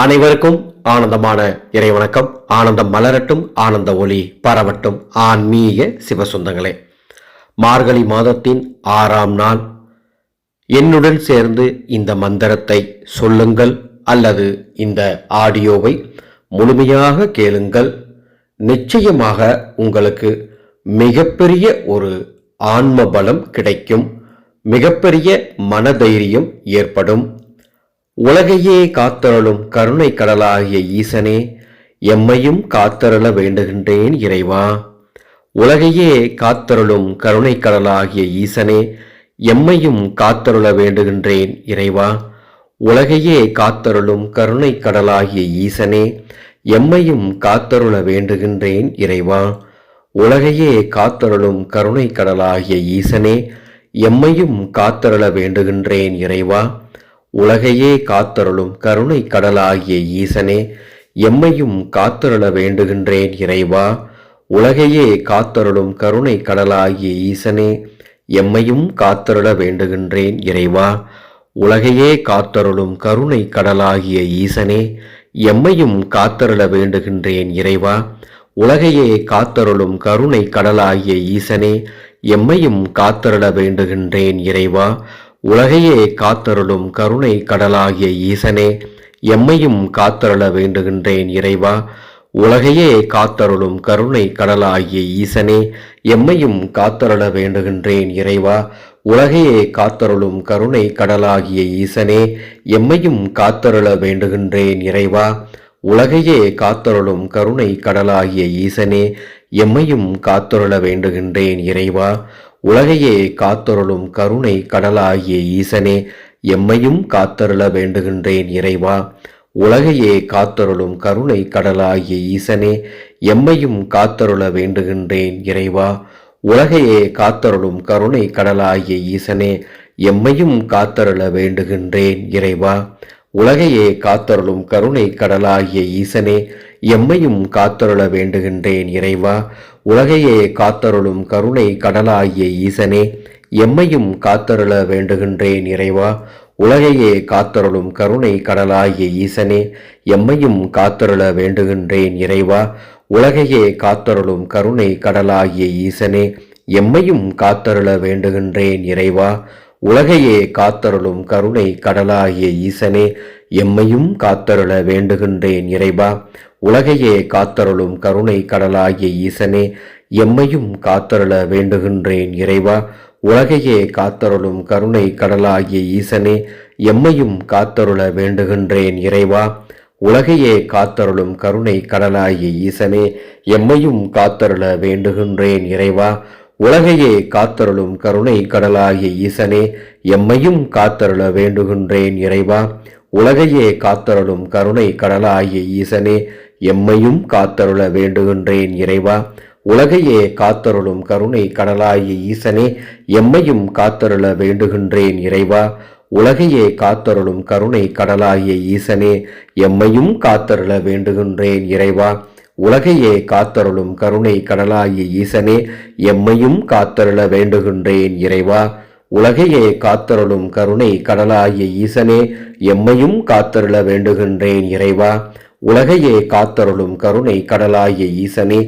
அனைவருக்கும் ஆனந்தமான இறைவணக்கம் ஆனந்தம் மலரட்டும் ஆனந்த ஒளி பரவட்டும். ஆன்மீக சிவசுந்தங்களே மார்கழி மாதத்தின் ஆறாம் நாள். என்னுடன் சேர்ந்து இந்த மந்திரத்தை சொல்லுங்கள் அல்லது இந்த ஆடியோவை முழுமையாக கேளுங்கள். நிச்சயமாக உங்களுக்கு மிகப்பெரிய ஒரு ஆன்ம பலம் கிடைக்கும். மிகப்பெரிய மனதைரியம் ஏற்படும். உலகையே காத்தருளும் கருணை கடலாகிய ஈசனே எம்மையும் காத்தருள வேண்டுகின்றேன் இறைவா. உலகையே காத்தருளும் கருணை கடலாகிய ஈசனே எம்மையும் காத்தருள வேண்டுகின்றேன் இறைவா. உலகையே காத்தருளும் கருணை கடலாகிய ஈசனே எம்மையும் காத்தருள வேண்டுகின்றேன் இறைவா. உலகையே காத்தருளும் கருணை கடலாகிய ஈசனே எம்மையும் காத்தருள வேண்டுகின்றேன் இறைவா. உலகையே காத்தருளும் கருணை கடலாகிய ஈசனே எம்மையும் காத்தருள வேண்டுகின்றேன் இறைவா. உலகையே காத்தருளும் கருணை கடலாகிய ஈசனே எம்மையும் காத்தருள வேண்டுகின்றேன் இறைவா. உலகையே காத்தருளும் கருணை கடலாகிய ஈசனே எம்மையும் காத்தருள வேண்டுகின்றேன் இறைவா. உலகையே காத்தருளும் கருணை கடலாகிய ஈசனே எம்மையும் காத்தருள வேண்டுகின்றேன் இறைவா. உலகையே காத்தருளும் கருணை கடலாகிய ஈசனே எம்மையும் காத்தருள வேண்டுகின்றேன் இறைவா. உலகையே காத்தருளும் கருணை கடலாகிய ஈசனே எம்மையும் காத்தருள வேண்டுகின்றேன் இறைவா. உலகையே காத்தருளும் கருணை கடலாகிய ஈசனே எம்மையும் காத்தருள வேண்டுகின்றேன் இறைவா. உலகையே காத்தருளும் கருணை கடலாகிய ஈசனே எம்மையும் காத்தருள வேண்டுகின்றேன் இறைவா. உலகையே காத்தருளும் கருணை கடலாகிய ஈசனே எம்மையும் காத்தருள வேண்டுகின்றேன் இறைவா. உலகையே காத்தருளும் கருணை கடலாகிய ஈசனே எம்மையும் காத்தருள வேண்டுகின்றேன் இறைவா. உலகையே காத்தருளும் கருணை கடலாகிய ஈசனே எம்மையும் காத்தருள வேண்டுகின்றேன் இறைவா. உலகையே காத்தருளும் கருணை கடலாகிய ஈசனே எம்மையும் காத்தருள வேண்டுகின்றேன் இறைவா. உலகையே காத்தருளும் கருணை கடலாகிய ஈசனே எம்மையும் காத்தருள வேண்டுகின்றேன் இறைவா. உலகையே காத்தருளும் கருணை கடலாகிய ஈசனே எம்மையும் காத்தருள வேண்டுகின்றேன் இறைவா. உலகையே காத்தருளும் கருணை கடலாகிய ஈசனே எம்மையும் காத்தருள வேண்டுகின்றேன் இறைவா. உலகையே காத்தருளும் கருணை கடலாகிய ஈசனே எம்மையும் காத்தருள வேண்டுகின்றேன் இறைவா. உலகையே காத்தருளும் கருணை கடலாகிய ஈசனே எம்மையும் காத்தருள வேண்டுகின்றேன் இறைவா. உலகையே காத்தருளும் கருணை கடலாகிய ஈசனே எம்மையும் காத்தருள வேண்டுகின்றேன் இறைவா. உலகையே காத்தருளும் கருணை கடலாகிய ஈசனே எம்மையும் காத்தருள வேண்டுகின்றேன் இறைவா. உலகையே காத்தருளும் கருணை கடலாகிய ஈசனே எம்மையும் காத்தருள வேண்டுகின்றேன் இறைவா. உலகையே காத்தருளும் கருணை கடலாகிய ஈசனே எம்மையும் காத்தருள வேண்டுகின்றேன் இறைவா. உலகையே காத்தருளும் கருணை கடலாகிய ஈசனே எம்மையும் காத்தருள வேண்டுகின்றேன் இறைவா. உலகையே காத்தருளும் கருணை கடலாகிய ஈசனே எம்மையும் காத்தருள வேண்டுகின்றேன் இறைவா. உலகையே காத்தருளும் கருணை கடலாகிய ஈசனே எம்மையும் காத்தருள வேண்டுகின்றேன் இறைவா. உலகையே காத்தருளும் கருணை கடலாகிய ஈசனே எம்மையும் காத்தருள வேண்டுகின்றேன் இறைவா. உலகையே காத்தருளும் கருணை கடலாகிய ஈசனே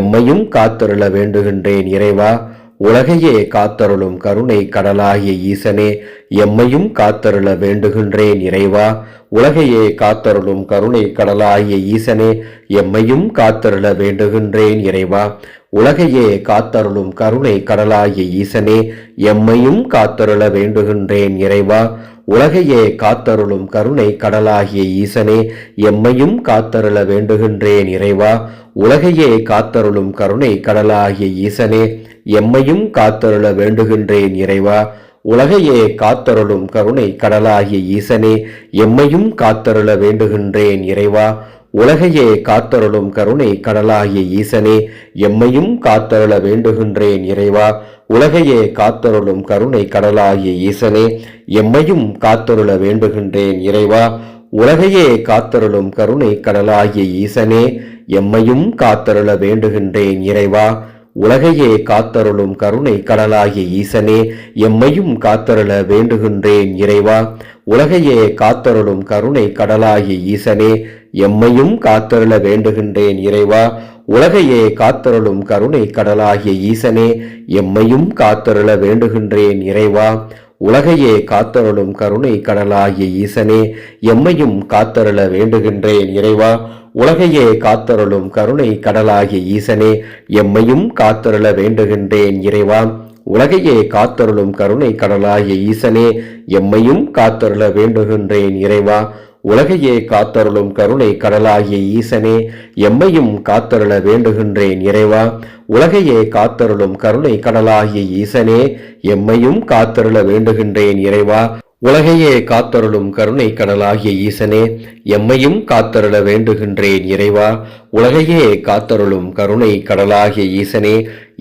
எம்மையும் காத்தருள வேண்டுகின்றேன் இறைவா. உலகையே காத்தருளும் கருணை கடலாகிய ஈசனே எம்மையும் காத்தருள வேண்டுகின்றேன் இறைவா. உலகையே காத்தருளும் கருணை கடலாகிய ஈசனே எம்மையும் காத்தருள வேண்டுகின்றேன் இறைவா. உலகையே காத்தருளும் கருணை கடலாகிய ஈசனே எம்மையும் காத்தருள வேண்டுகின்றேன் இறைவா. உலகையே காத்தருளும் கருணை கடலாகிய ஈசனே எம்மையும் காத்தருள வேண்டுகின்றேன் இறைவா. உலகையே காத்தருளும் கருணை கடலாகிய ஈசனே எம்மையும் காத்தருள வேண்டுகின்றேன் இறைவா. உலகையே காத்தருளும் கருணை கடலாகிய ஈசனே எம்மையும் காத்தருள வேண்டுகின்றேன் இறைவா. உலகையே காத்தருளும் கருணை கடலாகிய ஈசனே எம்மையும் காத்தருள வேண்டுகின்றேன் இறைவா. உலகையே காத்தருளும் கருணை கடலாகிய ஈசனே எம்மையும் காத்தருள வேண்டுகின்றேன் இறைவா. உலகையே காத்தருளும் கருணை கடலாகிய ஈசனே எம்மையும் காத்தருள வேண்டுகின்றேன் இறைவா. உலகையே காத்தருளும் கருணை கடலாகிய ஈசனே எம்மையும் காத்தருள வேண்டுகின்றேன் இறைவா. உலகையே காத்தருளும் கருணை கடலாகிய ஈசனே எம்மையும் காத்தருள வேண்டுகின்றேன் இறைவா. உலகையே காத்தருளும் கருணை கடலாகிய ஈசனே எம்மையும் காத்தருள வேண்டுகின்றேன் இறைவா. உலகையே காத்தருளும் கருணை கடலாகிய ஈசனே எம்மையும் காத்தருள வேண்டுகின்றேன் இறைவா. உலகையே காத்தருளும் கருணை கடலாகிய ஈசனே எம்மையும் காத்தருள வேண்டுகின்றேன் இறைவா. உலகையே காத்தருளும் கருணை கடலாகிய ஈசனே எம்மையும் காத்தருள வேண்டுகின்றேன் இறைவா. உலகையே காத்தருளும் கருணை கடலாகிய ஈசனே எம்மையும் காத்தருள வேண்டுகின்றேன் இறைவா. உலகையே காத்தருளும் கருணை கடலாகிய ஈசனே எம்மையும் காத்தருள வேண்டுகின்றேன் இறைவா. உலகையே காத்தருளும் கருணை கடலாகிய ஈசனே எம்மையும் காத்தருள வேண்டுகின்றேன் இறைவா. உலகையே காத்தருளும் கருணை கடலாகிய ஈசனே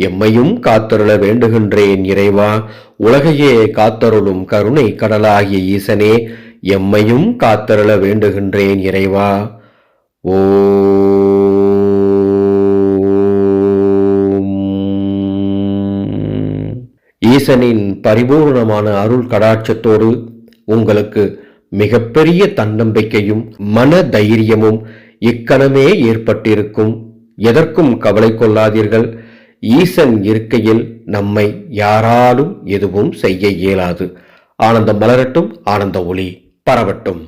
எம்மையும் காத்தருள வேண்டுகின்றேன் இறைவா. உலகையே காத்தருளும் கருணை கடலாகிய ஈசனே எம்மையும் காத்தருள வேண்டுகின்றேன் இறைவா. ஓ ஈசனின் பரிபூர்ணமான அருள் கடாட்சத்தோடு உங்களுக்கு மிகப்பெரிய தன்னம்பிக்கையும் மன தைரியமும் இக்கணமே ஏற்பட்டிருக்கும். எதற்கும் கவலை கொள்ளாதீர்கள். ஈசன் இருக்கையில் நம்மை யாராலும் எதுவும் செய்ய இயலாது. ஆனந்தம் மலரட்டும் ஆனந்த ஒளி. பரவட்டும்.